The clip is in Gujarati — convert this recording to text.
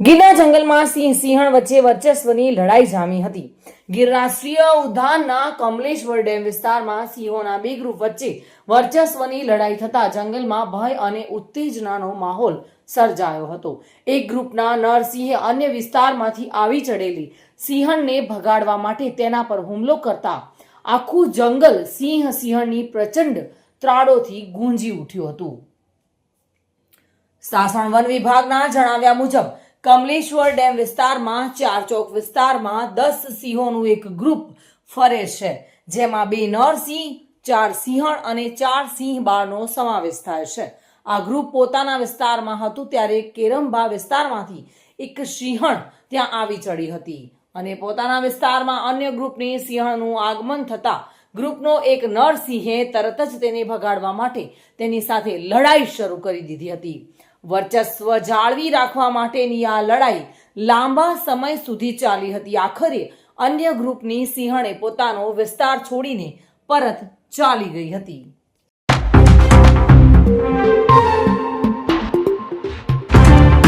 ગીરના જંગલમાં સિંહ સિંહણ વચ્ચે વર્ચસ્વની લડાઈ જામી હતી. ગીર રાષ્ટ્રીય ઉદ્યાનના કમલેશ્વર ડેમ વિસ્તારમાં સિંહોના બે ગ્રુપ વચ્ચે વર્ચસ્વની લડાઈ થતા જંગલમાં ભય અને ઉત્તેજનાનો માહોલ સર્જાયો હતો. એક ગ્રુપના નરસિંહે અન્ય વિસ્તારમાંથી આવી ચડેલી સિંહણને ભગાડવા માટે તેના પર હુમલો કરતા આખું જંગલ સિંહ સિંહણની પ્રચંડ ત્રાડોથી ગુંજી ઉઠ્યું હતું. સાસણ વન વિભાગના જણાવ્યા મુજબ કમલેશ્વર ડેમ વિસ્તારમાં, ચાર ચોક વિસ્તારમાં દસ સિંહોનું એક ગ્રુપ ફરે છે, જેમાં બે નર સિંહ, ચાર સિંહણ અને ચાર સિંહ બાળનો સમાવેશ થાય છે. આ ગ્રુપ પોતાના વિસ્તારમાં હતું ત્યારે કેરમભા વિસ્તારમાંથી એક સિંહણ ત્યાં આવી ચડી હતી અને પોતાના વિસ્તારમાં અન્ય ગ્રુપની સિંહણનું આગમન થતાં ગ્રુપનો એક નર સિંહે તરત જ તેને ભગાડવા માટે તેની સાથે લડાઈ શરૂ કરી દીધી હતી. વર્ચસ્વ જાળવી રાખવા માટેની આ લડાઈ લાંબા સમય સુધી ચાલી હતી. આખરે અન્ય ગ્રુપની સિંહણે પોતાનો વિસ્તાર છોડીને પરત ચાલી ગઈ હતી.